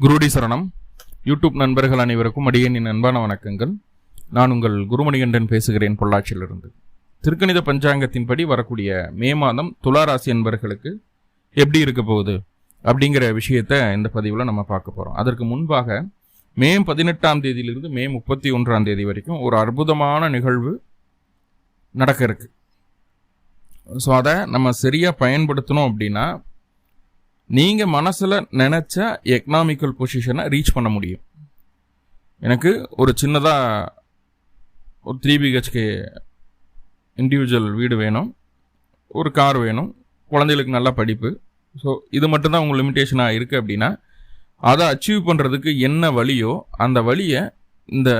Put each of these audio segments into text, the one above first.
குருடி சரணம். யூடியூப் நண்பர்கள் அனைவருக்கும் அடியனின் அன்பான வணக்கங்கள். நான் உங்கள் குருமணிகண்டன் பேசுகிறேன் பொள்ளாச்சியிலிருந்து. திருக்கணித பஞ்சாங்கத்தின்படி வரக்கூடிய மே மாதம் துளாராசி என்பர்களுக்கு எப்படி இருக்க போகுது அப்படிங்கிற விஷயத்த இந்த பதிவில் நம்ம பார்க்க போகிறோம் அதற்கு முன்பாக மே பதினெட்டாம் தேதியிலிருந்து மே முப்பத்தி ஒன்றாம் தேதி வரைக்கும் ஒரு அற்புதமான நிகழ்வு நடக்க இருக்கு. ஸோ அதை நம்ம சரியாக பயன்படுத்தணும் அப்படின்னா நீங்கள் மனசில் நினச்ச எக்கனாமிக்கல் பொசிஷனை ரீச் பண்ண முடியும். எனக்கு ஒரு சின்னதாக ஒரு த்ரீ பிஹெச்கே இண்டிவிஜுவல் வீடு வேணும் ஒரு கார் வேணும் குழந்தைகளுக்கு நல்ல படிப்பு. ஸோ இது மட்டும்தான் உங்கள் லிமிட்டேஷனாக இருக்குது அப்படின்னா அதை அச்சீவ் பண்ணுறதுக்கு என்ன வழியோ அந்த வழியை இந்த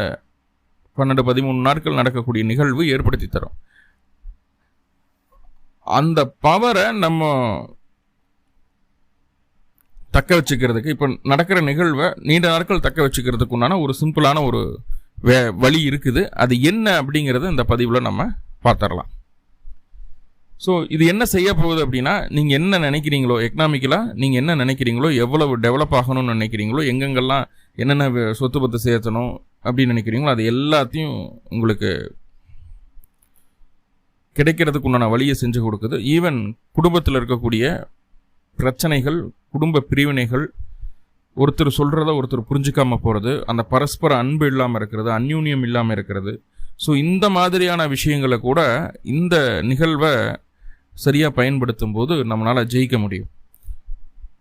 பன்னெண்டு பதிமூணு நாட்கள் நடக்கக்கூடிய நிகழ்வு ஏற்படுத்தி தரும். அந்த பவரை நம்ம தக்க வச்சுக்கிறதுக்கு இப்போ நடக்கிற நிகழ்வை நீண்ட நாட்கள் தக்க வச்சுக்கிறதுக்கு உண்டான ஒரு சிம்பிளான ஒரு வே வழி இருக்குது. அது என்ன அப்படிங்கிறத இந்த பதிவில் நம்ம பார்த்துடலாம். ஸோ இது என்ன செய்ய போகுது அப்படின்னா நீங்கள் என்ன நினைக்கிறீங்களோ எக்கனாமிக்கலாக நீங்கள் என்ன நினைக்கிறீங்களோ எவ்வளவு டெவலப் ஆகணும்னு நினைக்கிறீங்களோ எங்கெங்கெல்லாம் என்னென்ன சொத்து பத்து சேர்த்தணும் அப்படின்னு நினைக்கிறீங்களோ அது எல்லாத்தையும் உங்களுக்கு கிடைக்கிறதுக்கு உண்டான வழியை செஞ்சு கொடுக்குது. ஈவன் குடும்பத்தில் இருக்கக்கூடிய பிரச்சனைகள் குடும்ப பிரிவினைகள் ஒருத்தர் சொல்கிறத ஒருத்தர் புரிஞ்சிக்காமல் போகிறது அந்த பரஸ்பர அன்பு இல்லாமல் இருக்கிறது அந்யூன்யம் இல்லாமல் இருக்கிறது. ஸோ இந்த மாதிரியான விஷயங்களை கூட இந்த நிகழ்வை சரியாக பயன்படுத்தும் போது நம்மளால் ஜெயிக்க முடியும்.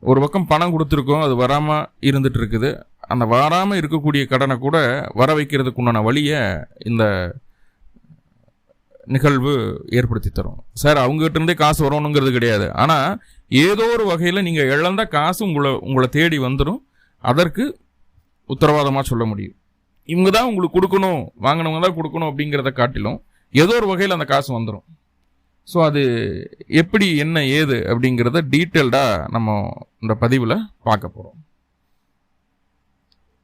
ஒரு பக்கம் பணம் கொடுத்துருக்கோம் அது வராமல் இருந்துட்டு இருக்குது அந்த வராமல் இருக்கக்கூடிய கடனை கூட வர வைக்கிறதுக்கு உண்டான வழியை இந்த நிகழ்வு ஏற்படுத்தி தரும். சார் அவங்ககிட்ட இருந்தே காசு வரணுங்கிறது கிடையாது. ஆனால் ஏதோ ஒரு வகையில் நீங்கள் இழந்த காசு உங்களை உங்களை தேடி வந்துடும் அதற்கு உத்தரவாதமாக சொல்ல முடியும். இவங்க தான் உங்களுக்கு கொடுக்கணும் வாங்கினவங்க தான் கொடுக்கணும் அப்படிங்கிறத காட்டிலும் ஏதோ ஒரு வகையில் அந்த காசு வந்துடும் ஸோ அது எப்படி என்ன ஏது அப்படிங்கிறத டீட்டெயில்டாக நம்ம இந்த பதிவில் பார்க்க போகிறோம்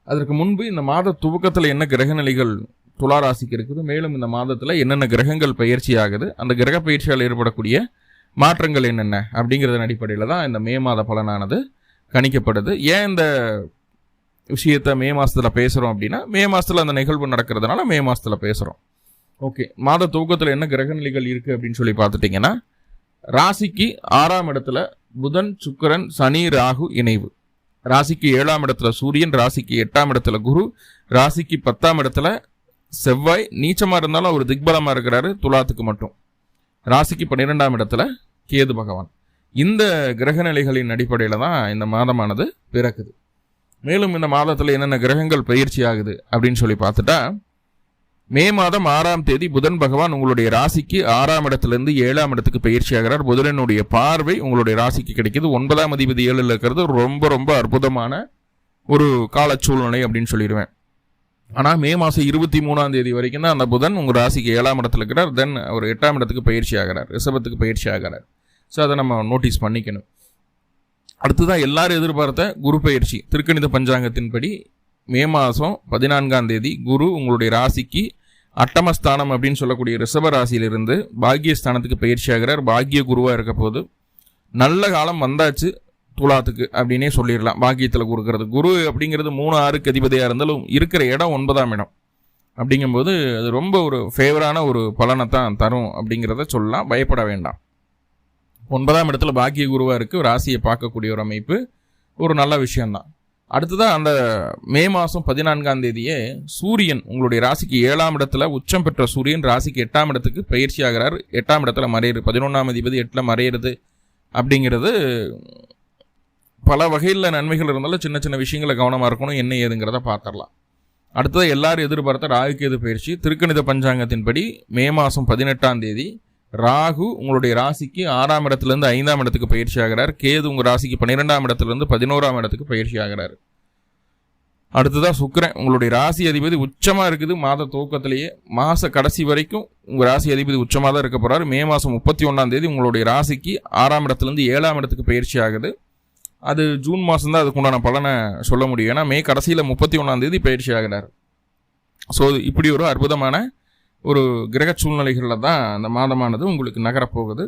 அதற்கு முன்பு இந்த மாத துவக்கத்தில் என்ன கிரகநிலைகள் துளாராசிக்கு இருக்குது மேலும் இந்த மாதத்தில் என்னென்ன கிரகங்கள் பயிற்சி ஆகுது அந்த கிரக பயிற்சியால் ஏற்படக்கூடிய மாற்றங்கள் என்னென்ன அப்படிங்கிறதன் அடிப்படையில் தான் இந்த மே மாத பலனானது கணிக்கப்படுது. ஏன் இந்த விஷயத்தை மே மாதத்தில் பேசுகிறோம் அப்படின்னா மே மாதத்தில் அந்த நிகழ்வு நடக்கிறதுனால மே மாதத்தில் பேசுகிறோம் ஓகே. மாத துவக்கத்தில் என்ன கிரகநிலைகள் இருக்குது அப்படின்னு சொல்லி பார்த்துட்டிங்கன்னா ராசிக்கு ஆறாம் இடத்துல புதன் சுக்கிரன் சனி ராகு இணைவு. ராசிக்கு ஏழாம் இடத்துல சூரியன் ராசிக்கு எட்டாம் இடத்துல குரு ராசிக்கு பத்தாம் இடத்துல செவ்வாய். நீச்சமாக இருந்தாலும் அவர் திக்பலமாக இருக்கிறாரு துலாத்துக்கு மட்டும். ராசிக்கு பன்னிரெண்டாம் இடத்துல கேது பகவான். இந்த கிரகநிலைகளின் அடிப்படையில் தான் இந்த மாதமானது பிறக்குது. மேலும் இந்த மாதத்தில் என்னென்ன கிரகங்கள் பயிற்சி ஆகுது அப்படின்னு சொல்லி பார்த்துட்டா மே மாதம் ஆறாம் தேதி புதன் பகவான் உங்களுடைய ராசிக்கு ஆறாம் இடத்திலிருந்து ஏழாம் இடத்துக்கு பயிற்சி ஆகிறார். புதனனுடைய பார்வை உங்களுடைய ராசிக்கு கிடைக்குது. ஒன்பதாம் அதிபதி ஏழில் இருக்கிறது. ரொம்ப ரொம்ப அற்புதமான ஒரு கால சூழ்நிலை அப்படின்னு சொல்லிடுவேன். ஆனால் மே மாதம் இருபத்தி மூணாம் தேதி வரைக்கும் தான் அந்த புதன் உங்கள் ராசிக்கு ஏழாம் இடத்துல இருக்கிறார். தென் அவர் எட்டாம் இடத்துக்கு பயிற்சி ஆகிறார். ரிஷபத்துக்கு பயிற்சி ஆகிறார். ஸோ அதை நம்ம நோட்டீஸ் பண்ணிக்கணும். அடுத்ததான் எல்லாரும் எதிர்பார்த்த குரு பயிற்சி. திருக்கணித பஞ்சாங்கத்தின்படி மே மாதம் பதினான்காம் தேதி குரு உங்களுடைய ராசிக்கு அட்டமஸ்தானம் அப்படின்னு சொல்லக்கூடிய ரிஷப ராசியிலிருந்து பாக்கியஸ்தானத்துக்கு பயிற்சி ஆகிறார். பாக்கிய குருவாக இருக்க போது நல்ல காலம் வந்தாச்சு துலாத்துக்கு அப்படின்னே சொல்லிடலாம் பாக்கியத்தில் கொடுக்கறது குரு அப்படிங்கிறது மூணு ஆறுக்கு அதிபதியாக இருந்தாலும் இருக்கிற இடம் ஒன்பதாம் இடம். அப்படிங்கும்போது அது ரொம்ப ஒரு ஃபேவரான ஒரு பலனை தான் தரும் அப்படிங்கிறத சொல்லலாம். பயப்பட வேண்டாம். ஒன்பதாம் இடத்துல பாக்கிய குருவாக இருக்குது ராசியை பார்க்கக்கூடிய ஒரு அமைப்பு ஒரு நல்ல விஷயந்தான் அடுத்ததாக அந்த மே மாதம் பதினான்காம் தேதியே சூரியன் உங்களுடைய ராசிக்கு ஏழாம் இடத்துல உச்சம் பெற்ற சூரியன் ராசிக்கு எட்டாம் இடத்துக்கு பயிற்சி ஆகிறார். எட்டாம் இடத்துல மறையிறது பதினொன்றாம் அதிபதி எட்டில் மறையிறது அப்படிங்கிறது பல வகையில் நன்மைகள் இருந்தாலும் சின்ன சின்ன விஷயங்களை கவனமாக இருக்கணும் என்ன ஏதுங்கிறத பார்த்துடலாம். அடுத்தது எல்லாரும் எதிர்பார்த்த ராகுகேது பயிற்சி திருக்கணித பஞ்சாங்கத்தின்படி மே மாதம் பதினெட்டாம் தேதி ராகு உங்களுடைய ராசிக்கு ஆறாம் இடத்துலேருந்து ஐந்தாம் இடத்துக்கு பயிற்சி ஆகிறார். கேது உங்கள் ராசிக்கு பன்னிரெண்டாம் இடத்துலேருந்து பதினோராம் இடத்துக்கு பயிற்சி ஆகிறார். அடுத்ததாக சுக்கரன். உங்களுடைய ராசி அதிபதி உச்சமாக இருக்குது. மாத துவக்கத்திலேயே மாத கடைசி வரைக்கும் உங்கள் ராசி அதிபதி உச்சமாக தான் இருக்க போகிறார் மே மாதம் முப்பத்தி ஒன்றாம் தேதி உங்களுடைய ராசிக்கு ஆறாம் இடத்துலேருந்து ஏழாம் இடத்துக்கு பயிற்சி ஆகுது. அது ஜூன் மாதம் தான் பலனை சொல்ல முடியும். ஏன்னா மே கடைசியில் முப்பத்தி ஒன்றாம் தேதி பயிற்சி ஆகிறார். ஸோ இப்படி ஒரு அற்புதமான ஒரு கிரக சூழ்நிலைகளில் தான் அந்த மாதமானது உங்களுக்கு நகரப்போகுது.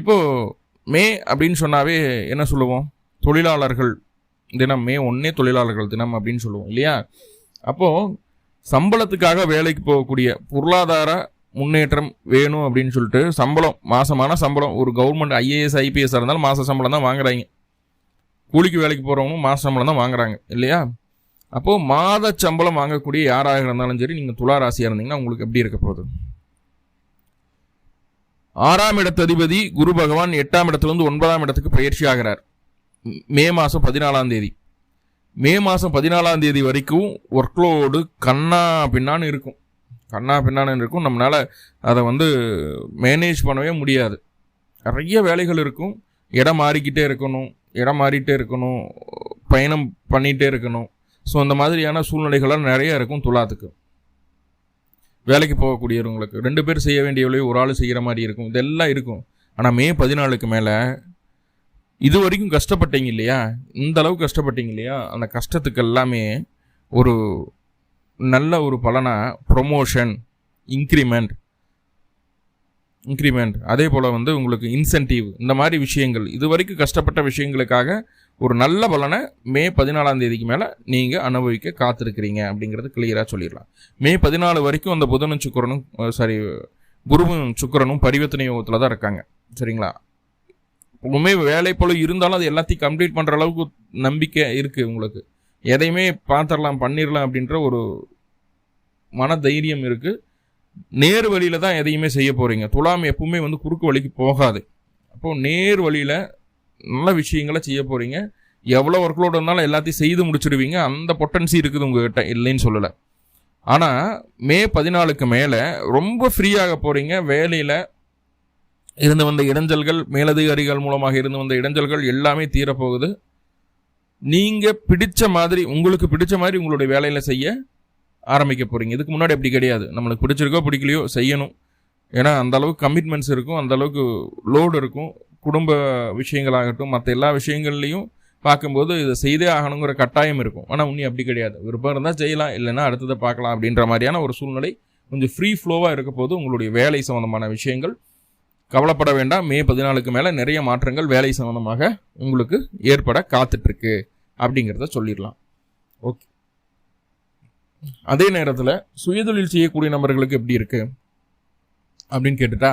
இப்போது மே அப்படின்னு சொன்னாவே என்ன சொல்லுவோம்? தொழிலாளர்கள் தினம் மே ஒன்றே தொழிலாளர்கள் தினம் அப்படின்னு சொல்லுவோம் இல்லையா? அப்போது சம்பளத்துக்காக வேலைக்கு போகக்கூடிய பொருளாதார முன்னேற்றம் வேணும் அப்படின்னு சொல்லிட்டு சம்பளம் மாதமான சம்பளம் ஒரு கவர்மெண்ட் ஐஏஎஸ் ஐபிஎஸ் இருந்தாலும் மாத சம்பளம் தான் வாங்குறாங்க. கூலிக்கு வேலைக்கு போகிறவங்களும் மாத சம்பளம் தான் வாங்குறாங்க இல்லையா? அப்போது மாத சம்பளம் வாங்கக்கூடிய யாராக இருந்தாலும் சரி நீங்கள் துலா ராசியாக இருந்தீங்கன்னா உங்களுக்கு எப்படி இருக்க போகுது? ஆறாம் இடத்ததிபதி குரு பகவான் எட்டாம் இடத்துலேருந்து ஒன்பதாம் இடத்துக்கு பயிற்சி ஆகிறார். மே மாதம் பதினாலாம் தேதி. மே மாதம் பதினாலாம் தேதி வரைக்கும் ஒர்க்லோடு கண்ணா பின்னான்னு இருக்கும். கண்ணா பின்னான்னு இருக்கும். நம்மளால் அதை வந்து மேனேஜ் பண்ணவே முடியாது. நிறைய வேலைகள் இருக்கும். இடம் மாறிக்கிட்டே இருக்கணும். இடம் மாறிட்டே இருக்கணும். பயணம் பண்ணிகிட்டே இருக்கணும். ஸோ அந்த மாதிரியான சூழ்நிலைகள்லாம் நிறைய இருக்கும் துலாத்துக்கு. வேலைக்கு போகக்கூடியவங்களுக்கு ரெண்டு பேர் செய்ய வேண்டிய வேலையை ஒரு ஆள் செய்கிற மாதிரி இருக்கும். இதெல்லாம் இருக்கும். ஆனால் மே பதினாலுக்கு மேலே இது வரைக்கும் கஷ்டப்பட்டீங்க இல்லையா? இந்த அளவுக்கு கஷ்டப்பட்டீங்க இல்லையா? அந்த கஷ்டத்துக்கு எல்லாமே ஒரு நல்ல ஒரு பலனாக ப்ரொமோஷன் இன்க்ரிமெண்ட் இன்க்ரிமெண்ட் அதே போல் வந்து உங்களுக்கு இன்சென்டிவ் இந்த மாதிரி விஷயங்கள். இது வரைக்கும் கஷ்டப்பட்ட விஷயங்களுக்காக ஒரு நல்ல பலனை மே பதினாலாம் தேதிக்கு மேலே நீங்கள் அனுபவிக்க காத்திருக்கிறீங்க அப்படிங்கிறது கிளியராக சொல்லிடலாம். மே பதினாலு வரைக்கும் அந்த புதனும் சுக்கரனும் சாரி குருவும் சுக்கரனும் பரிவர்த்தனை யோகத்தில் தான் இருக்காங்க. சரிங்களா? உண்மை வேலை போல இருந்தாலும் அது எல்லாத்தையும் கம்ப்ளீட் பண்ணுற அளவுக்கு நம்பிக்கை இருக்குது உங்களுக்கு. எதையுமே பார்த்துடலாம் பண்ணிடலாம் அப்படின்ற ஒரு மன தைரியம் இருக்குது நேர் வழியில் தான் எதையுமே செய்ய போகிறீங்க துலாம் எப்பவுமே வந்து குறுக்கு வழிக்கு போகாது. அப்போது நேர் வழியில் நல்ல விஷயங்களை செய்ய போகிறீங்க எவ்வளோ ஒர்க் லோடு இருந்தாலும் எல்லாத்தையும் செய்து முடிச்சிடுவீங்க. அந்த பொட்டன்சி இருக்குது உங்ககிட்ட. இல்லைன்னு சொல்லலை. ஆனால் மே பதினாலுக்கு மேலே ரொம்ப ஃப்ரீயாக போகிறீங்க வேலையில் இருந்து வந்த இடைஞ்சல்கள் மேலதிகாரிகள் மூலமாக இருந்து வந்த இடைஞ்சல்கள் எல்லாமே தீரப்போகுது. நீங்கள் பிடிச்ச மாதிரி உங்களுக்கு பிடிச்ச மாதிரி உங்களுடைய வேலையில் செய்ய ஆரம்பிக்க போகிறீங்க இதுக்கு முன்னாடி அப்படி கிடையாது. நம்மளுக்கு பிடிச்சிருக்கோ பிடிக்கலையோ செய்யணும். ஏன்னா அந்த அளவுக்கு கமிட்மெண்ட்ஸ் இருக்கும். அந்த அளவுக்கு லோடு இருக்கும். குடும்ப விஷயங்களாகட்டும் மற்ற எல்லா விஷயங்கள்லையும் பார்க்கும்போது இதை செய்தே ஆகணுங்கிற கட்டாயம் இருக்கும். ஆனால் உன்னி அப்படி கிடையாது. விருப்பம் இருந்தால் செய்யலாம் இல்லைன்னா அடுத்ததை பார்க்கலாம் அப்படின்ற மாதிரியான ஒரு சூழ்நிலை கொஞ்சம் ஃப்ரீ ஃப்ளோவாக இருக்க போது உங்களுடைய வேலை சம்மந்தமான விஷயங்கள். கவலைப்பட வேண்டாம். மே பதினாலுக்கு மேலே நிறைய மாற்றங்கள் வேலை சம்மந்தமாக உங்களுக்கு ஏற்பட காத்துட்ருக்கு அப்படிங்கிறத சொல்லிடலாம். ஓகே. அதே நேரத்தில் சுயதொழில் செய்யக்கூடிய நபர்களுக்கு எப்படி இருக்குது அப்படின்னு கேட்டுட்டா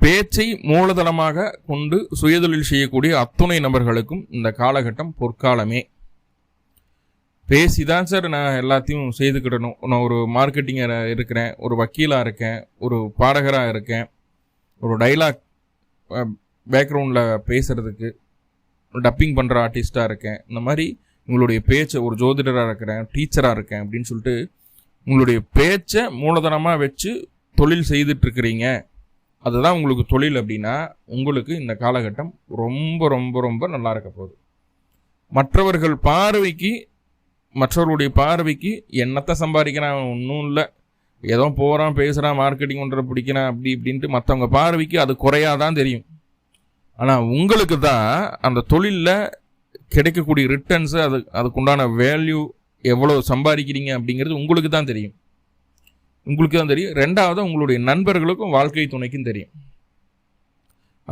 பேச்சை மூலதனமாக கொண்டு சுயதொழில் செய்யக்கூடிய அத்துணை நபர்களுக்கும் இந்த காலகட்டம் பொற்காலமே. பேசி தான் சார் நான் எல்லாத்தையும் செய்துக்கிடணும். நான் ஒரு மார்க்கெட்டிங்கராக இருக்கிறேன் ஒரு வக்கீலாக இருக்கேன் ஒரு பாடகராக இருக்கேன் ஒரு டைலாக் பேக்ரவுண்டில் பேசுகிறதுக்கு டப்பிங் பண்ணுற ஆர்டிஸ்ட்டாக இருக்கேன். இந்த மாதிரி உங்களுடைய பேச்சை ஒரு ஜோதிடராக இருக்கிறேன் டீச்சராக இருக்கேன் அப்படின்னு சொல்லிட்டு உங்களுடைய பேச்சை மூலதனமாக வச்சு தொழில் செய்துட்ருக்கிறீங்க அதுதான் உங்களுக்கு தொழில் அப்படின்னா உங்களுக்கு இந்த காலகட்டம் ரொம்ப ரொம்ப ரொம்ப நல்லா இருக்க போகுது. மற்றவர்கள் பார்வைக்கு மற்றவர்களுடைய பார்வைக்கு என்னத்தை சம்பாதிக்கிறான்? ஒன்றும் இல்லை. ஏதோ போகிறான் பேசுகிறான் மார்க்கெட்டிங் ஒன்றரை பிடிக்கிறான் அப்படி இப்படின்ட்டு மற்றவங்க பார்வைக்கு அது குறையாதான் தெரியும். ஆனால் உங்களுக்கு தான் அந்த தொழிலில் கிடைக்கக்கூடிய ரிட்டர்ன்ஸு அது அதுக்குண்டான வேல்யூ எவ்வளோ சம்பாதிக்கிறீங்க அப்படிங்கிறது உங்களுக்கு தான் தெரியும். உங்களுக்கு தான் தெரியும். ரெண்டாவது உங்களுடைய நண்பர்களுக்கும் வாழ்க்கை துணைக்கும் தெரியும்.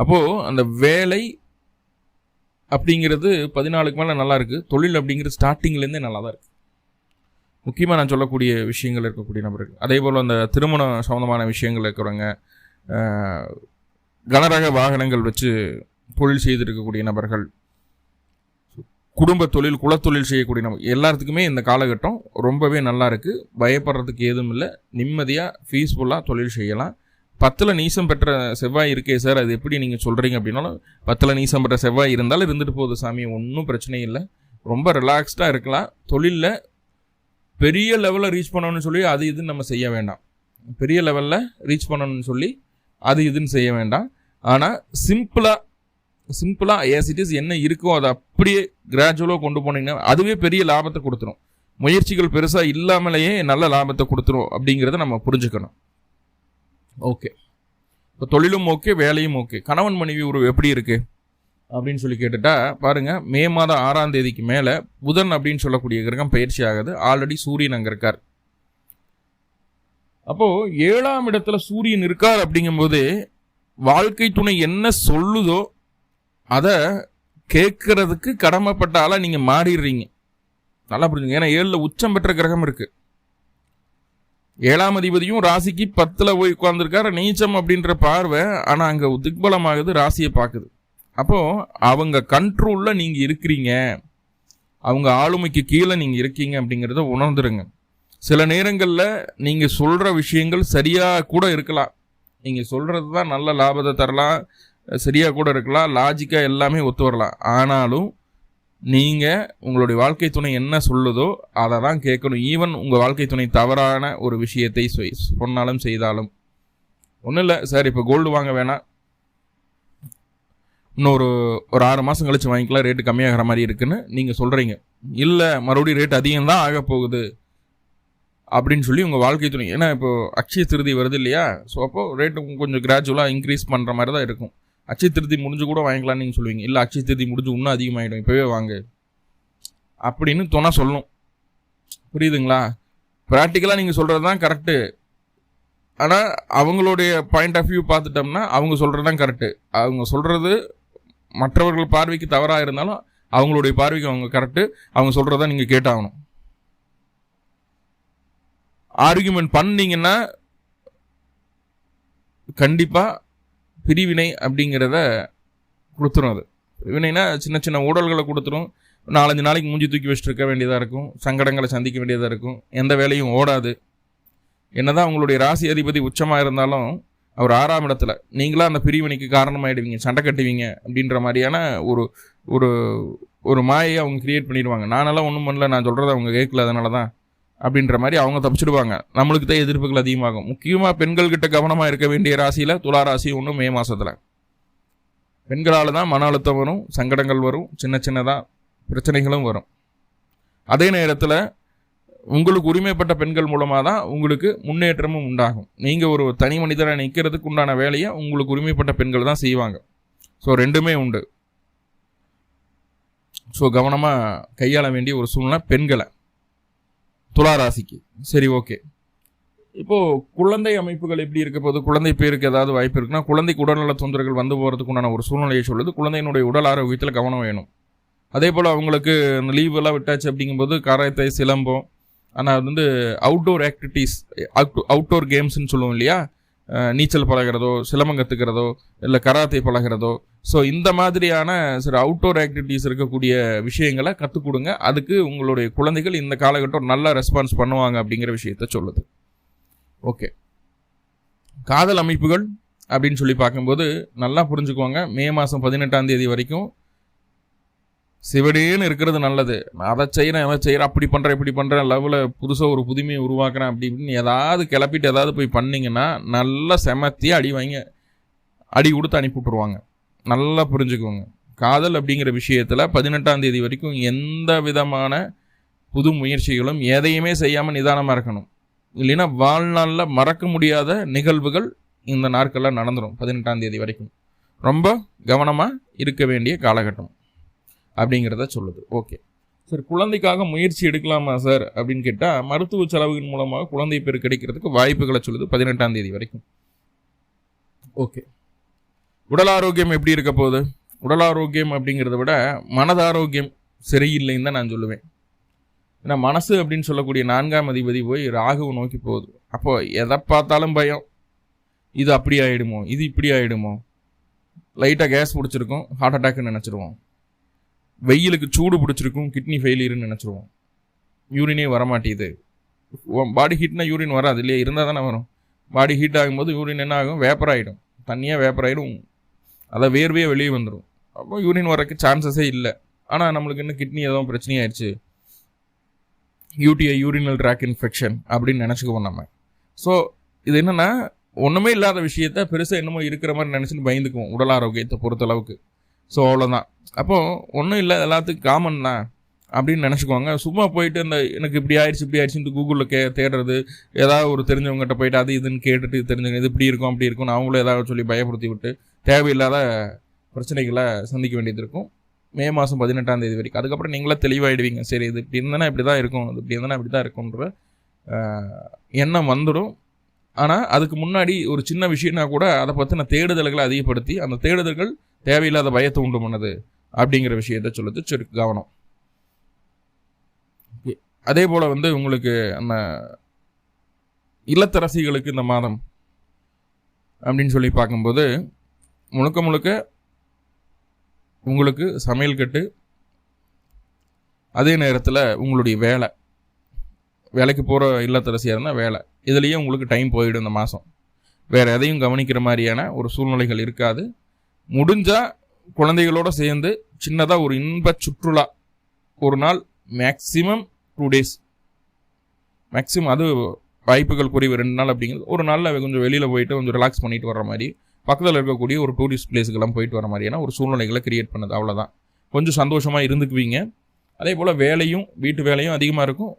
அப்போது அந்த வேலை அப்படிங்கிறது பதினாலுக்கு மேலே நல்லா இருக்குது தொழில் அப்படிங்கிறது ஸ்டார்டிங்லேருந்தே நல்லா தான் இருக்குது முக்கியமாக நான் சொல்லக்கூடிய விஷயங்கள் இருக்கக்கூடிய நபர்கள். அதே போல் அந்த திருமணம் சம்மந்தமான விஷயங்கள் இருக்கிறவங்க கனரக வாகனங்கள் வச்சு தொழில் செய்திருக்கக்கூடிய நபர்கள் குடும்ப தொழில் குலத்தொழில் செய்யக்கூடிய நபர் எல்லாத்துக்குமே இந்த காலகட்டம் ரொம்பவே நல்லா இருக்குது பயப்படுறதுக்கு எதுவும் இல்லை. நிம்மதியாக பீஸ்ஃபுல்லாக தொழில் செய்யலாம். பத்தில் நீசம் பெற்ற செவ்வாய் இருக்கே சார். அது எப்படி நீங்கள் சொல்கிறீங்க அப்படின்னாலும் பத்தில் நீசம் பெற்ற செவ்வாய் இருந்தாலும் இருந்துட்டு போகுது சாமி. ஒன்றும் பிரச்சனை இல்லை. ரொம்ப ரிலாக்ஸ்டாக இருக்கலாம். தொழிலில் பெரிய லெவலில் ரீச் பண்ணணும்னு சொல்லி அது இதுன்னு நம்ம செய்ய வேண்டாம். பெரிய லெவலில் ரீச் பண்ணணும்னு சொல்லி அது இதுன்னு செய்ய வேண்டாம். ஆனால் சிம்பிளாக சிம்பிளாக ஏசிட்டிஸ் இஸ் என்ன இருக்கோ அதை அப்படியே கிராஜுவலாக கொண்டு போனீங்கன்னா அதுவே பெரிய லாபத்தை கொடுத்துரும். முயற்சிகள் பெருசாக இல்லாமலேயே நல்ல லாபத்தை கொடுத்துரும் அப்படிங்கிறத நம்ம புரிஞ்சுக்கணும். ஓகே. இப்போ தொழிலும் ஓகே வேலையும் ஓகே. கணவன் மனைவி உறவு எப்படி இருக்குது அப்படின்னு சொல்லி கேட்டுட்டா பாருங்கள் மே மாதம் ஆறாம் தேதிக்கு மேலே புதன் அப்படின்னு சொல்லக்கூடிய கிரகம் பயிற்சி ஆகுது. ஆல்ரெடி சூரியன் அங்கே இருக்கார். அப்போது ஏழாம் இடத்துல சூரியன் இருக்கார் அப்படிங்கும்போது வாழ்க்கை துணை என்ன சொல்லுதோ அதை கேட்கறதுக்கு கடமைப்பட்டால நீங்கள் மாறிடுறீங்க. நல்லா புரிஞ்சுங்க. ஏன்னா ஏழில் உச்சம் பெற்ற கிரகம் இருக்குது ஏழாம் அதிபதியும் ராசிக்கு பத்தில் போய் உட்காந்துருக்காரு நீச்சம் அப்படின்ற பார்வை ஆனால் அங்கே திக்பலமாகுது ராசியை பார்க்குது. அப்போது அவங்க கண்ட்ரோலில் நீங்கள் இருக்கிறீங்க. அவங்க ஆளுமைக்கு கீழே நீங்கள் இருக்கீங்க அப்படிங்கிறத உணர்ந்துருங்க. சில நேரங்களில் நீங்கள் சொல்கிற விஷயங்கள் சரியாக கூட இருக்கலாம். நீங்கள் சொல்கிறது தான் நல்ல லாபத்தை தரலாம் சரியாக கூட இருக்கலாம் லாஜிக்காக எல்லாமே ஒத்து வரலாம். ஆனாலும் நீங்கள் உங்களுடைய வாழ்க்கை துணை என்ன சொல்லுதோ அதை தான் கேட்கணும். ஈவன் உங்கள் வாழ்க்கை துணை தவறான ஒரு விஷயத்தை சொன்னாலும் செய்தாலும். ஒன்றும் இல்லை சார் இப்போ கோல்டு வாங்க வேணாம். இன்னொரு ஒரு ஆறு மாதம் கழித்து வாங்கிக்கலாம். ரேட்டு கம்மியாகிற மாதிரி இருக்குன்னு நீங்கள் சொல்கிறீங்க இல்லை மறுபடியும் ரேட் அதிகம் தான் ஆக போகுது. அப்படின்னு சொல்லி உங்கள் வாழ்க்கை துணை ஏன்னா இப்போ அக்ஷய திருதி வருது இல்லையா? ஸோ அப்போது ரேட்டு கொஞ்சம் கிராஜுவலாக இன்க்ரீஸ் பண்ணுற மாதிரி தான் இருக்கும். அச்சய திருத்தி முடிஞ்சு கூட வாங்கிக்கலாம்னு நீங்கள் சொல்லுவீங்க. இல்லை அச்சய திருத்தி முடிஞ்சு இன்னும் அதிகமாகிடும் இப்போவே வாங்க. அப்படின்னு துணை சொல்லும் புரியுதுங்களா? ப்ராக்டிக்கலாக நீங்கள் சொல்கிறது தான் கரெக்டு ஆனால் அவங்களுடைய பாயிண்ட் ஆஃப் வியூ பார்த்துட்டோம்னா அவங்க சொல்கிறது தான் கரெக்டு அவங்க சொல்கிறது மற்றவர்கள் பார்வைக்கு தவறாக இருந்தாலும் அவங்களுடைய பார்வைக்கு அவங்க கரெக்டு அவங்க சொல்கிறத நீங்கள் கேட்டாகணும். ஆர்குமெண்ட் பண்ணீங்கன்னா கண்டிப்பாக பிரிவினை அப்படிங்கிறத கொடுத்துரும் அது. பிரிவினைனா சின்ன சின்ன ஊழல்களை கொடுத்துரும். நாலஞ்சு நாளைக்கு மூஞ்சி தூக்கி வச்சுட்டு இருக்க வேண்டியதாக இருக்கும். சங்கடங்களை சந்திக்க வேண்டியதாக இருக்கும். எந்த வேலையும் ஓடாது. என்னதான் உங்களுடைய ராசி அதிபதி உச்சமாக இருந்தாலும் அவர் ஆறாம் இடத்துல நீங்களாக அந்த பிரிவினைக்கு காரணமாயிடுவீங்க சண்டை கட்டுவீங்க அப்படின்ற மாதிரியான ஒரு ஒரு ஒரு மாயை அவங்க கிரியேட் பண்ணிடுவாங்க. நானெல்லாம் ஒன்றும் பண்ணல. நான் சொல்கிறத அவங்க கேட்கல. அதனால தான் அப்படின்ற மாதிரி அவங்க தப்பிச்சிடுவாங்க. நம்மளுக்கு தான் எதிர்ப்புகள் அதிகமாகும். முக்கியமாக பெண்கள் கிட்ட கவனமாக இருக்க வேண்டிய ராசியில் துலா ராசி ஒன்று மே மாதத்தில் பெண்களால் தான் மன அழுத்தம் வரும் சங்கடங்கள் வரும் சின்ன சின்னதாக பிரச்சனைகளும் வரும். அதே நேரத்தில் உங்களுக்கு உரிமைப்பட்ட பெண்கள் மூலமாக தான் உங்களுக்கு முன்னேற்றமும் உண்டாகும். நீங்கள் ஒரு தனி மனிதனை நிற்கிறதுக்கு உண்டான வேலையை உங்களுக்கு உரிமைப்பட்ட பெண்கள் தான் செய்வாங்க. ஸோ ரெண்டுமே உண்டு. ஸோ கவனமாக கையாள வேண்டிய ஒரு சூழ்நிலை பெண்களை. துளாராசிக்கு. சரி ஓகே. இப்போது குழந்தை அமைப்புகள் எப்படி இருக்க போது குழந்தை பேருக்கு ஏதாவது வாய்ப்பு இருக்குன்னா குழந்தைக்கு உடல்நல தொந்தரவுகள் வந்து போகிறதுக்கு உண்டான ஒரு சூழ்நிலையை சொல்லுது. குழந்தையினுடைய உடல் ஆரோக்கியத்தில் கவனம் வேணும். அதே போல் அவங்களுக்கு அந்த லீவ் எல்லாம் விட்டாச்சு அப்படிங்கும்போது காராயத்தை சிலம்பம் ஆனால் அது வந்து அவுட்டோர் ஆக்டிவிட்டீஸ் அவுட்டோர் கேம்ஸ்ன்னு சொல்லுவோம் இல்லையா? நீச்சல் பழகிறதோ சிலம்பம் கற்றுக்கிறதோ இல்லை கராத்தை பழகிறதோ. ஸோ இந்த மாதிரியான சில அவுட்டோர் ஆக்டிவிட்டீஸ் இருக்கக்கூடிய விஷயங்களை கற்றுக் கொடுங்க அதுக்கு உங்களுடைய குழந்தைகள் இந்த காலகட்டம் நல்லா ரெஸ்பான்ஸ் பண்ணுவாங்க அப்படிங்கிற விஷயத்த சொல்லுது. ஓகே காதல் அமைப்புகள் அப்படின்னு சொல்லி பார்க்கும்போது நல்லா புரிஞ்சுக்குவாங்க. மே மாதம் பதினெட்டாம் தேதி வரைக்கும் சிவடேன்னு இருக்கிறது நல்லது. நான் அதை செய்கிறேன் எதை செய்கிறேன் அப்படி பண்ணுறேன் இப்படி பண்ணுறேன் லெவலில் புதுசாக ஒரு புதுமையை உருவாக்குறேன் அப்படி இப்படின்னு ஏதாவது கிளப்பிட்டு ஏதாவது போய் பண்ணிங்கன்னா நல்லா செமத்தி அடி வாங்கி. அடி கொடுத்து அனுப்பி விட்ருவாங்க நல்லா புரிஞ்சுக்கோங்க. காதல் அப்படிங்கிற விஷயத்தில் பதினெட்டாம் தேதி வரைக்கும் எந்த விதமான புது முயற்சிகளும் எதையுமே செய்யாமல் நிதானமாக இருக்கணும். இல்லைன்னா வாழ்நாளில் மறக்க முடியாத நிகழ்வுகள் இந்த நாட்களில் நடந்துடும் பதினெட்டாம் தேதி வரைக்கும். ரொம்ப கவனமாக இருக்க வேண்டிய காலகட்டம். அப்படிங்கிறத சொல்லுது. ஓகே சார் குழந்தைக்காக முயற்சி எடுக்கலாமா சார் அப்படின்னு கேட்டால் மருத்துவ செலவுகள் மூலமாக குழந்தை பேர் கிடைக்கிறதுக்கு வாய்ப்புகளை சொல்லுது பதினெட்டாம் தேதி வரைக்கும். ஓகே உடல் ஆரோக்கியம் எப்படி இருக்க போகுது? உடல் ஆரோக்கியம் அப்படிங்கிறத விட மனத ஆரோக்கியம் சரியில்லைன்னு தான் நான் சொல்லுவேன். ஏன்னா மனசு அப்படின்னு சொல்லக்கூடிய நான்காம் அதிபதி போய் ராகுவை நோக்கி போகுது. அப்போ எதை பார்த்தாலும் பயம். இது அப்படி ஆகிடுமோ இது இப்படி ஆகிடுமோ லைட்டாக கேஸ் பிடிச்சிருக்கும் ஹார்ட் அட்டாக்னு நினச்சிருவோம். வெயிலுக்கு சூடு பிடிச்சிருக்கும் கிட்னி ஃபெயிலியர்னு நினச்சிருவோம். யூரினே வரமாட்டேது பாடி ஹீட்னா யூரின் வராது இல்லையா? இருந்தால் தானே வரும். பாடி ஹீட் ஆகும்போது யூரின் என்ன ஆகும்? வேப்பர் ஆகிடும் தண்ணியாக வேப்பர் ஆகிடும் அதை வேர்வையே வெளியே வந்துடும் அப்போ யூரின் வரக்கு சான்சஸே இல்லை. ஆனால் நம்மளுக்கு இன்னும் கிட்னி எதுவும் பிரச்சனையாயிடுச்சு யூடிஐ யூரினல் ட்ராக் இன்ஃபெக்ஷன் அப்படின்னு நினச்சிக்குவோம் நம்ம. ஸோ இது என்னென்னா ஒன்றுமே இல்லாத விஷயத்த பெருசாக என்னமோ இருக்கிற மாதிரி நினச்சிட்டு பயந்துக்குவோம் உடல் ஆரோக்கியத்தை பொறுத்தளவுக்கு. ஸோ அவ்வளோதான் அப்போது ஒன்றும் இல்லை எல்லாத்துக்கும் காமன் தான் அப்படின்னு நினச்சிக்குவாங்க. சும்மா போயிட்டு இந்த எனக்கு இப்படி ஆயிடுச்சு இப்படி ஆயிடுச்சுன்னு கூகுளில் கே தேடுறது ஏதாவது ஒரு தெரிஞ்சவங்ககிட்ட போயிட்டு அது இதுன்னு கேட்டுட்டு தெரிஞ்சவங்க இது இப்படி இருக்கும் அப்படி இருக்கும்னு அவங்களும் ஏதாவது சொல்லி பயப்படுத்தி விட்டு தேவையில்லாத பிரச்சனைகளை சந்திக்க வேண்டியது இருக்கும். மே மாதம் பதினெட்டாம் தேதி வரைக்கும். அதுக்கப்புறம் நீங்களே தெளிவாயிடுவீங்க. சரி இது இப்படி இருந்தனா இப்படி தான் இருக்கும் இது இப்படி இருந்தால் இப்படி தான் இருக்குன்ற எண்ணம் வந்துடும். ஆனால் அதுக்கு முன்னாடி ஒரு சின்ன விஷயம்னா கூட அதை பற்றின தேடுதல்களை அதிகப்படுத்தி அந்த தேடுதல்கள் தேவையில்லாத பயத்தை உண்டு பண்ணுது. அப்படிங்கிற விஷயத்த சொல்லுது சுரு கவனம். அதே போல் வந்து உங்களுக்கு அந்த இல்லத்தரசிகளுக்கு இந்த மாதம் அப்படின்னு சொல்லி பார்க்கும்போது முழுக்க முழுக்க உங்களுக்கு சமையல் கட்டு அதே நேரத்தில் உங்களுடைய வேலை வேலைக்கு போகிற இல்லத்தரசியாக இருந்தால் வேலை இதுலேயே உங்களுக்கு டைம் போயிடும் இந்த மாதம் வேறு எதையும் கவனிக்கிற மாதிரியான ஒரு சூழ்நிலைகள் இருக்காது. முடிஞ்சால் குழந்தைகளோடு சேர்ந்து சின்னதாக ஒரு இன்ப சுற்றுலா. ஒரு நாள் மேக்ஸிமம் டூ டேஸ் மேக்ஸிமம் அது வாய்ப்புகள் குறைவு ரெண்டு நாள் அப்படிங்கிறது. ஒரு நாளில் கொஞ்சம் வெளியில் போயிட்டு கொஞ்சம் ரிலாக்ஸ் பண்ணிட்டு வர மாதிரி பக்கத்தில் இருக்கக்கூடிய ஒரு டூரிஸ்ட் பிளேஸுக்கெல்லாம் போயிட்டு வர மாதிரியான ஒரு சூழ்நிலைகளை கிரியேட் பண்ணது. அவ்வளோதான் கொஞ்சம் சந்தோஷமாக இருந்துக்குவீங்க. அதே போல் வேலையும் வீட்டு வேலையும் அதிகமாக இருக்கும்.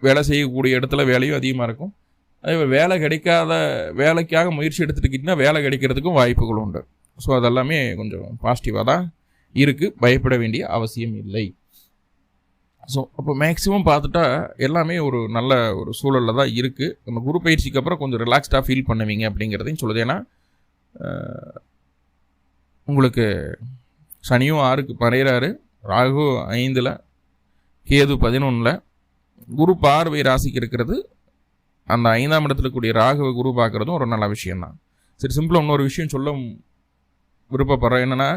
வேலை செய்யக்கூடிய இடத்துல வேலையும் அதிகமாக இருக்கும். அதே போல் வேலை கிடைக்காத வேலைக்காக முயற்சி எடுத்துகிட்டிங்கன்னா வேலை கிடைக்கிறதுக்கும் வாய்ப்புகள் உண்டு. ஸோ அதெல்லாமே கொஞ்சம் பாசிட்டிவாக தான் இருக்குது பயப்பட வேண்டிய அவசியம் இல்லை. ஸோ அப்போ மேக்ஸிமம் பார்த்துட்டா எல்லாமே ஒரு நல்ல ஒரு சூழலில் தான் இருக்குது நம்ம குரு பயிற்சிக்கு அப்புறம் கொஞ்சம் ரிலாக்ஸ்டாக ஃபீல் பண்ணுவீங்க அப்படிங்கிறதையும் சொல்லுது. ஏன்னா உங்களுக்கு சனியும் ஆறுக்கு மறைகிறாரு ராகு ஐந்தில் கேது பதினொன்றில் குரு பார்வை ராசிக்கு இருக்கிறது. அந்த ஐந்தாம் இடத்துல கூடிய ராகுவை குரு பார்க்குறதும் ஒரு நல்ல விஷயம்தான். சரி சிம்பிளாக இன்னொரு விஷயம் சொல்ல விருப்பப்படுறேன் என்னென்னா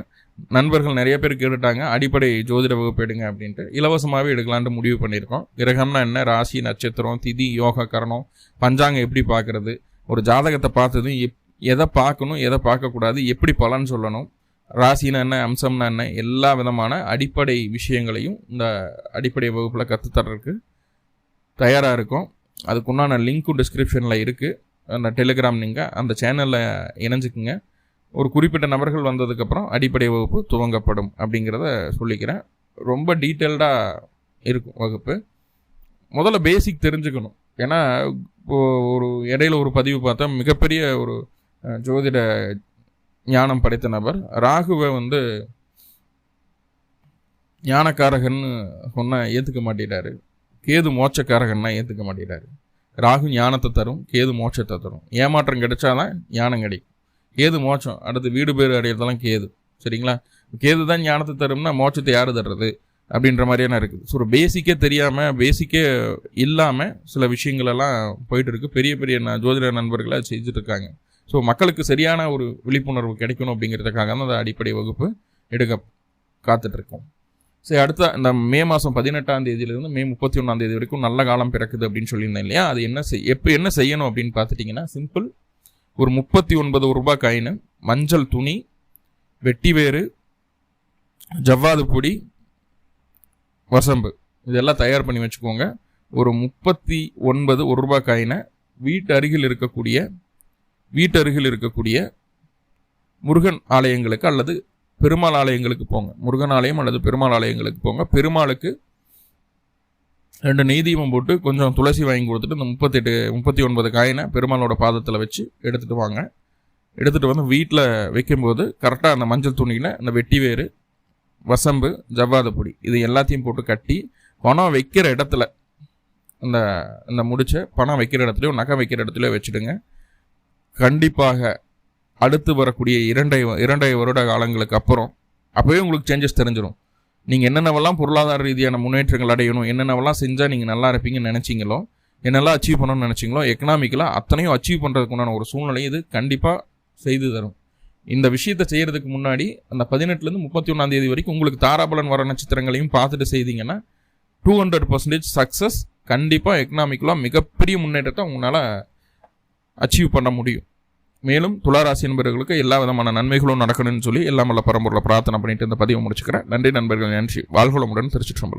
நண்பர்கள் நிறைய பேர் கேட்டுட்டாங்க அடிப்படை ஜோதிட வகுப்பு எடுங்க அப்படின்ட்டு. இலவசமாகவே எடுக்கலான்ட்டு முடிவு பண்ணியிருக்கோம். கிரகம்னா என்ன? ராசி நட்சத்திரம் திதி யோகா கரணம் பஞ்சாங்கம் எப்படி பார்க்குறது? ஒரு ஜாதகத்தை பார்த்ததும் எப் எதை பார்க்கணும் எதை பார்க்கக்கூடாது எப்படி பலன் சொல்லணும்? ராசினா என்ன? அம்சம்னா என்ன? எல்லா விதமான அடிப்படை விஷயங்களையும் இந்த அடிப்படை வகுப்பில் கற்றுத்தர்றதுக்கு தயாராக இருக்கும். அதுக்குண்டான லிங்க்கும் டிஸ்கிரிப்ஷனில் இருக்குது அந்த டெலிகிராம் நீங்கள் அந்த சேனலில் இணைஞ்சிக்குங்க. ஒரு குறிப்பிட்ட நபர்கள் வந்ததுக்கப்புறம் அடிப்படை வகுப்பு துவங்கப்படும் அப்படிங்கிறத சொல்லிக்கிறேன். ரொம்ப டீட்டெயில்டாக இருக்கும் வகுப்பு. முதல்ல பேசிக் தெரிஞ்சுக்கணும். ஏன்னா ஒரு இடையில ஒரு பதிவு பார்த்தா மிகப்பெரிய ஒரு ஜோதிட ஞானம் படைத்த நபர். ராகுவை வந்து ஞானக்காரகன்னு சொன்னால் ஏற்றுக்க மாட்டேறாரு. கேது மோட்சக்காரகன்னா ஏற்றுக்க மாட்டேறாரு. ராகு ஞானத்தை தரும் கேது மோட்சத்தை தரும். ஏமாற்றம் கிடைச்சாதான் ஞானம் கிடைக்கும். கேது மோட்சம். அடுத்து வீடு பேர் அடையிறதெல்லாம் கேது. சரிங்களா? கேது தான் ஞானத்தை தரும்னா மோட்சத்தை யார் தர்றது? அப்படின்ற மாதிரியான இருக்குது. ஸோ ஒரு பேசிக்கே தெரியாமல் பேசிக்கே இல்லாமல் சில விஷயங்களெல்லாம் போயிட்டு இருக்கு பெரிய பெரிய ஜோதிட நண்பர்களை செஞ்சுட்டு இருக்காங்க ஸோ மக்களுக்கு சரியான ஒரு விழிப்புணர்வு கிடைக்கணும் அப்படிங்கிறதுக்காக தான் அந்த அடிப்படை வகுப்பு எடுக்க காத்துட்ருக்கோம் சரி அடுத்த இந்த மே மாதம் பதினெட்டாம் தேதியிலேருந்து மே முப்பத்தி ஒன்றாம் தேதி வரைக்கும் நல்ல காலம் பிறக்குது அப்படின்னு சொல்லியிருந்தேன் இல்லையா? அது என்ன செய் எப்போ என்ன செய்யணும் அப்படின்னு பார்த்துட்டிங்கன்னா சிம்பிள் ஒரு முப்பத்தி ஒன்பது ரூபாய் காயின் மஞ்சள் துணி வெட்டிவேறு ஜவ்வாது பொடி வசம்பு. இதெல்லாம் தயார் பண்ணி வச்சுக்கோங்க. ஒரு முப்பத்தி ஒன்பது ஒரு ரூபாய் காயினை வீட்டு அருகில் இருக்கக்கூடிய வீட்டு அருகில் இருக்கக்கூடிய முருகன் ஆலயங்களுக்கு அல்லது பெருமாள் ஆலயங்களுக்கு போங்க. முருகன் ஆலயம் அல்லது பெருமாள் ஆலயங்களுக்கு போங்க. பெருமாளுக்கு ரெண்டு நெய்தீபம் போட்டு கொஞ்சம் துளசி வாங்கி கொடுத்துட்டு இந்த முப்பத்தெட்டு முப்பத்தி ஒன்பது காயினை பெருமாளோட பாதத்தில் வச்சு எடுத்துகிட்டு வாங்க. எடுத்துகிட்டு வந்து வீட்டில் வைக்கும்போது கரெக்டாக அந்த மஞ்சள் துணியில் அந்த வெட்டி வேறு வசம்பு ஜவ்வாத பொடி இது எல்லாத்தையும் போட்டு கட்டி பணம் வைக்கிற இடத்துல அந்த இந்த முடிச்ச பணம் வைக்கிற இடத்துலையோ நகை வைக்கிற இடத்துலையோ வச்சுடுங்க. கண்டிப்பாக அடுத்து வரக்கூடிய இரண்டை இரண்டை வருட காலங்களுக்கு அப்புறம் அப்போவே உங்களுக்கு சேஞ்சஸ் தெரிஞ்சிடும் நீங்கள் என்னென்னவெல்லாம் பொருளாதார ரீதியான முன்னேற்றங்கள் அடையணும் என்னென்னவெல்லாம் செஞ்சால் நீங்கள் நல்லா இருப்பீங்கன்னு நினச்சிங்களோ என்னெல்லாம் அச்சீவ் பண்ணணும்னு நினச்சிங்களோ எக்கனாமிக்கலாக அத்தனையும் அச்சீவ் பண்ணுறதுக்குண்டான ஒரு சூழ்நிலை இது கண்டிப்பாக செய்து தரும். இந்த விஷயத்தை செய்கிறதுக்கு முன்னாடி அந்த பதினெட்டுலேருந்து முப்பத்தி ஒன்றாம் தேதி வரைக்கும் உங்களுக்கு தாராபலன் வர நட்சத்திரங்களையும் பார்த்துட்டு செய்தீங்கன்னா டூ ஹண்ட்ரட் பர்சன்டேஜ் சக்ஸஸ் கண்டிப்பாக எக்கனாமிக்கலாக மிகப்பெரிய முன்னேற்றத்தை உங்களால் அச்சீவ் பண்ண முடியும். மேலும் துளாராசி என்பவர்களுக்கு எல்லா விதமான நன்மைகளும் நடக்கணும்னு சொல்லி எல்லாம் வல்ல பரம்பொருளை பிரார்த்தனை பண்ணிட்டு இந்த பதிவை முடிச்சுக்கிறேன். நன்றி நண்பர்கள் நன்றி. வாழ்வளமுடன் திருச்சிற்றம்பலம்.